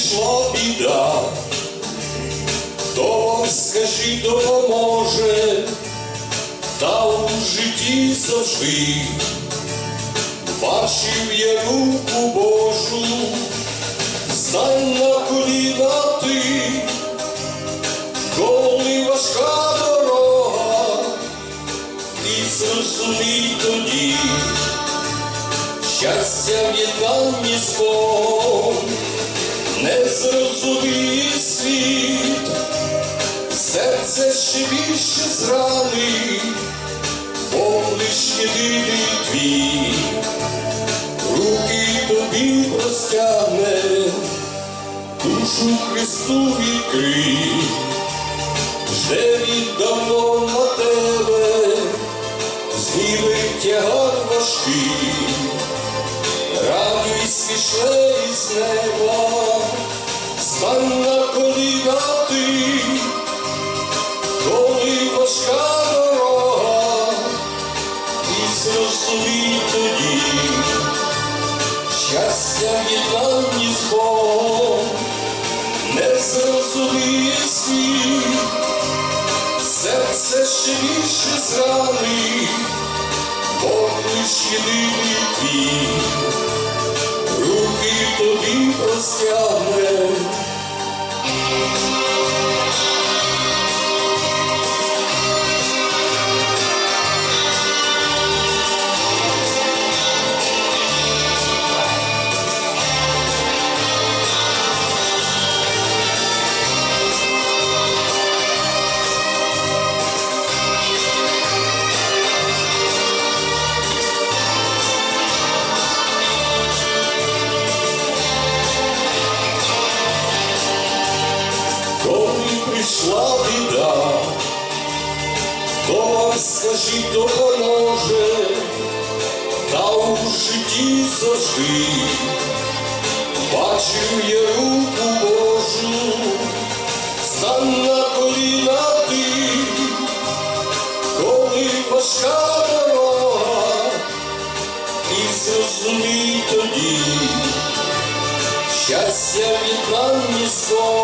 прийшла біда, хто вам скажіть допоможе, та у житті завжди. Бачив я руку Божу, стань на коліна ти, коли важка дорога, і зрозумій тоді, щастя в єднанні з Богом, не зрозуміє світ, серце ще більше зранить, Бог лиш твій, руки тобі простягне, душу Христу відкрий, вже віддавно на тебе, зніми тягар важкий, радість пішли із неба, щастя в єднанні з Богом, не зрозуміє світ, серце ще більше зрани, лиш єдиний твій, руки тобі простягне. Прийшла біда, то вам скажіть допоможе, та у житті завжди бачив я руку Божу, стань на коліна ти, коли важка дорога, і зрозумій тоді щастя від нам ніхто не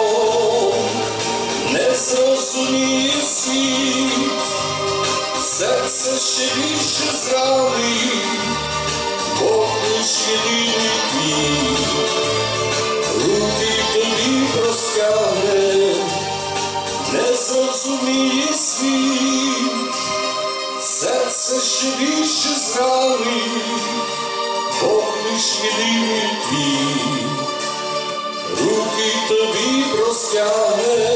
зрозуміє світ, серце ще більше зранить, Бог лиш єдиний твій, руки тобі простягне, не зрозуміє світ, серце ще більше зранить, Бог лиш єдиний твій. Руки тобі простягне,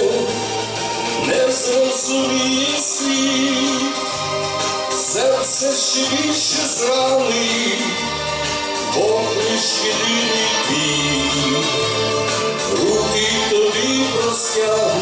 сльозу лісі, серце ще більше зрани, Бог лиш єдиний твій, руки тобі простягли.